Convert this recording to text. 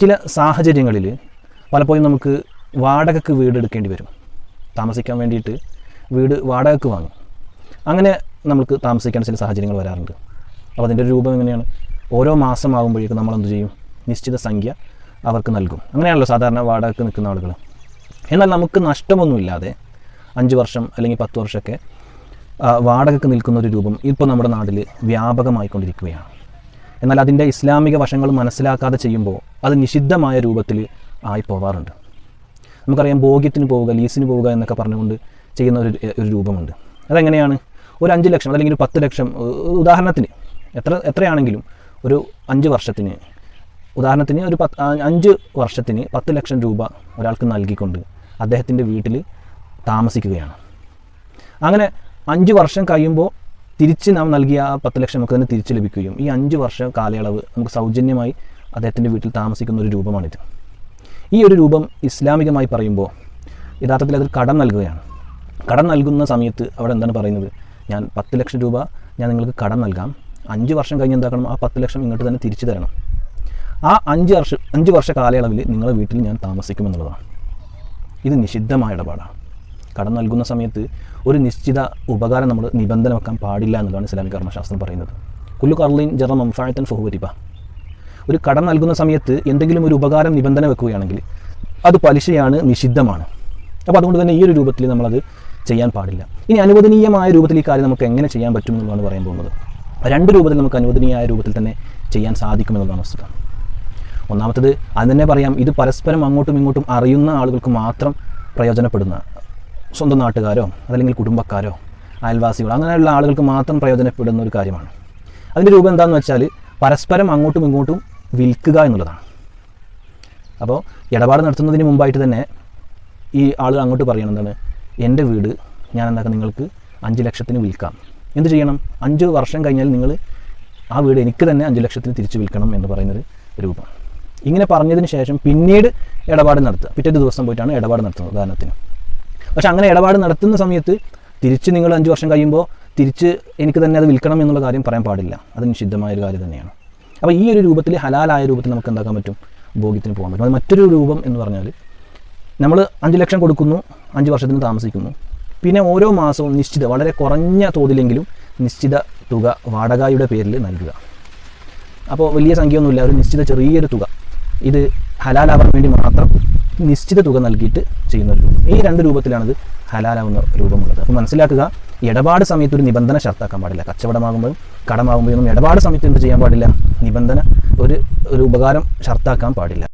ചില സാഹചര്യങ്ങളിൽ പലപ്പോഴും നമുക്ക് വാടകയ്ക്ക് വീട് എടുക്കേണ്ടി വരും. താമസിക്കാൻ വേണ്ടിയിട്ട് വീട് വാടകയ്ക്ക് വാങ്ങും. അങ്ങനെ നമുക്ക് താമസിക്കാൻ ചില സാഹചര്യങ്ങൾ വരാറുണ്ട്. അപ്പോൾ അതിന്റെ ഒരു രൂപം എങ്ങനെയാണ്? ഓരോ മാസമാകുമ്പോഴേക്കും നമ്മൾ എന്ത് ചെയ്യും? നിശ്ചിത സംഖ്യ അവർക്ക് നൽകും. അങ്ങനെയാണല്ലോ സാധാരണ വാടകയ്ക്ക് നിൽക്കുന്ന ആളുകൾ. എന്നാൽ നമുക്ക് നഷ്ടമൊന്നുമില്ലാതെ അഞ്ച് വർഷം അല്ലെങ്കിൽ പത്ത് വർഷമൊക്കെ വാടകയ്ക്ക് നിൽക്കുന്ന ഒരു രൂപം ഇപ്പോൾ നമ്മുടെ നാട്ടിൽ വ്യാപകമായിക്കൊണ്ടിരിക്കുകയാണ്. എന്നാൽ അതിന്റെ ഇസ്ലാമിക വശങ്ങൾ മനസ്സിലാക്കാതെ ചെയ്യുമ്പോൾ അത് നിഷിദ്ധമായ രൂപത്തിൽ ആയി പോവാറുണ്ട് നമുക്കറിയാം ഭോഗ്യത്തിന് പോവുക ലീസിന് പോവുക എന്നൊക്കെ പറഞ്ഞുകൊണ്ട് ചെയ്യുന്ന ഒരു ഒരു രൂപമുണ്ട്. അതെങ്ങനെയാണ്? ഒരു അഞ്ച് ലക്ഷം അല്ലെങ്കിൽ ഒരു പത്ത് ലക്ഷം ഉദാഹരണത്തിന് എത്ര എത്രയാണെങ്കിലും ഒരു അഞ്ച് വർഷത്തിന് ഉദാഹരണത്തിന് ഒരു പത്ത് അഞ്ച് വർഷത്തിന് പത്ത് ലക്ഷം രൂപ ഒരാൾക്ക് നൽകിക്കൊണ്ട് അദ്ദേഹത്തിന്റെ വീട്ടിൽ താമസിക്കുകയാണ്. അങ്ങനെ അഞ്ച് വർഷം കഴിയുമ്പോൾ തിരിച്ച് നാം നൽകിയ ആ പത്ത് ലക്ഷം നമുക്ക് തന്നെ തിരിച്ച് ലഭിക്കുകയും ഈ അഞ്ച് വർഷ കാലയളവ് നമുക്ക് സൗജന്യമായി അദ്ദേഹത്തിന്റെ വീട്ടിൽ താമസിക്കുന്ന ഒരു രൂപമാണിത്. ഈ ഒരു രൂപം ഇസ്ലാമികമായി പറയുമ്പോൾ യഥാർത്ഥത്തിൽ അതിൽ കടം നൽകുകയാണ്. കടം നൽകുന്ന സമയത്ത് അവിടെ എന്താണ് പറയുന്നത്? ഞാൻ പത്ത് ലക്ഷം രൂപ ഞാൻ നിങ്ങൾക്ക് കടം നൽകാം. അഞ്ച് വർഷം കഴിഞ്ഞ് എന്താക്കണം? ആ പത്ത് ലക്ഷം ഇങ്ങോട്ട് തന്നെ തിരിച്ചു തരണം. ആ അഞ്ച് വർഷം അഞ്ച് വർഷ കാലയളവിൽ നിങ്ങളുടെ വീട്ടിൽ ഞാൻ താമസിക്കുമെന്നുള്ളതാണ്. ഇത് നിഷിദ്ധമായ ഇടപാടാണ്. കടം നൽകുന്ന സമയത്ത് ഒരു നിശ്ചിത ഉപകാരം നമ്മൾ നിബന്ധന വെക്കാൻ പാടില്ല എന്നുള്ളതാണ് ഇസ്ലാമിക കർമ്മശാസ്ത്രം പറയുന്നത്. കുല്ലു കർലീൻ ജറ മംഫായത്തൻ ഫഹുവരിബ. ഒരു കടം നൽകുന്ന സമയത്ത് എന്തെങ്കിലും ഒരു ഉപകാരം നിബന്ധന വെക്കുകയാണെങ്കിൽ അത് പലിശയാണ് നിഷിദ്ധമാണ്. അപ്പോൾ അതുകൊണ്ട് തന്നെ ഈ ഒരു രൂപത്തിൽ നമ്മളത് ചെയ്യാൻ പാടില്ല. ഇനി അനുവദനീയമായ രൂപത്തിൽ ഈ കാര്യം നമുക്ക് എങ്ങനെ ചെയ്യാൻ പറ്റും എന്നുള്ളതാണ് പറയാൻ പോകുന്നത്. രണ്ട് രൂപത്തിൽ നമുക്ക് അനുവദനീയമായ രൂപത്തിൽ തന്നെ ചെയ്യാൻ സാധിക്കുമെന്നുള്ളതാണ് വസ്തുത. ഒന്നാമത്തത് അത് തന്നെ പറയാം ഇത് പരസ്പരം അങ്ങോട്ടും ഇങ്ങോട്ടും അറിയുന്ന ആളുകൾക്ക് മാത്രം പ്രയോജനപ്പെടുന്ന സ്വന്തം നാട്ടുകാരോ അതല്ലെങ്കിൽ കുടുംബക്കാരോ അയൽവാസികളോ അങ്ങനെയുള്ള ആളുകൾക്ക് മാത്രം പ്രയോജനപ്പെടുന്ന ഒരു കാര്യമാണ്. അതിന്റെ രൂപം എന്താണെന്ന് വെച്ചാൽ പരസ്പരം അങ്ങോട്ടും ഇങ്ങോട്ടും വിൽക്കുക എന്നുള്ളതാണ്. അപ്പോൾ ഇടപാട് നടത്തുന്നതിന് മുമ്പായിട്ട് തന്നെ ഈ ആൾ അങ്ങോട്ട് പറയണം എന്താണ്? എന്റെ വീട് ഞാൻ എന്താക്കാം നിങ്ങൾക്ക് അഞ്ച് ലക്ഷത്തിന് വിൽക്കാം. എന്ത് ചെയ്യണം? അഞ്ച് വർഷം കഴിഞ്ഞാൽ നിങ്ങൾ ആ വീട് എനിക്ക് തന്നെ അഞ്ച് ലക്ഷത്തിന് തിരിച്ചു വിൽക്കണം എന്ന് പറയുന്നൊരു രൂപം. ഇങ്ങനെ പറഞ്ഞതിന് ശേഷം പിന്നീട് ഇടപാട് നടത്തുക. പിറ്റേ ദിവസം പോയിട്ടാണ് ഇടപാട് നടത്തുന്നത് ഉദാഹരണത്തിന്. പക്ഷെ അങ്ങനെ ഇടപാട് നടത്തുന്ന സമയത്ത് തിരിച്ച് നിങ്ങൾ അഞ്ച് വർഷം കഴിയുമ്പോൾ തിരിച്ച് എനിക്ക് തന്നെ അത് വിൽക്കണം എന്നുള്ള കാര്യം പറയാൻ പാടില്ല. അത് നിഷിദ്ധമായ ഒരു കാര്യം തന്നെയാണ്. അപ്പോൾ ഈ ഒരു രൂപത്തിൽ ഹലാലായ രൂപത്തിൽ നമുക്ക് എന്താക്കാൻ പറ്റും? ഭോഗ്യത്തിന് പോകാൻ പറ്റും. അത് മറ്റൊരു രൂപം എന്ന് പറഞ്ഞാൽ നമ്മൾ അഞ്ച് ലക്ഷം കൊടുക്കുന്നു അഞ്ച് വർഷത്തിന് താമസിക്കുന്നു. പിന്നെ ഓരോ മാസവും നിശ്ചിത വളരെ കുറഞ്ഞ തോതിലെങ്കിലും നിശ്ചിത തുക വാടകയുടെ പേരിൽ നൽകുക. അപ്പോൾ വലിയ സംഖ്യയൊന്നുമില്ല. ഒരു നിശ്ചിത ചെറിയൊരു തുക. ഇത് ഹലാലാവാൻ വേണ്ടി മാത്രം നിശ്ചിത തുക നൽകിയിട്ട് ചെയ്യുന്ന ഒരു രൂപം. ഈ രണ്ട് രൂപത്തിലാണിത് ഹലാലാവുന്ന രൂപമുള്ളത്. അപ്പോൾ മനസ്സിലാക്കുക ഇടപാട് സമയത്ത് ഒരു നിബന്ധന ഷർത്താക്കാൻ പാടില്ല. കച്ചവടമാകുമ്പോഴും കടമാകുമ്പോഴും ഇടപാട് സമയത്ത് എന്ത് ചെയ്യാൻ പാടില്ല? നിബന്ധന ഒരു ഒരു ഉപകാരം ഷർത്താക്കാൻ പാടില്ല.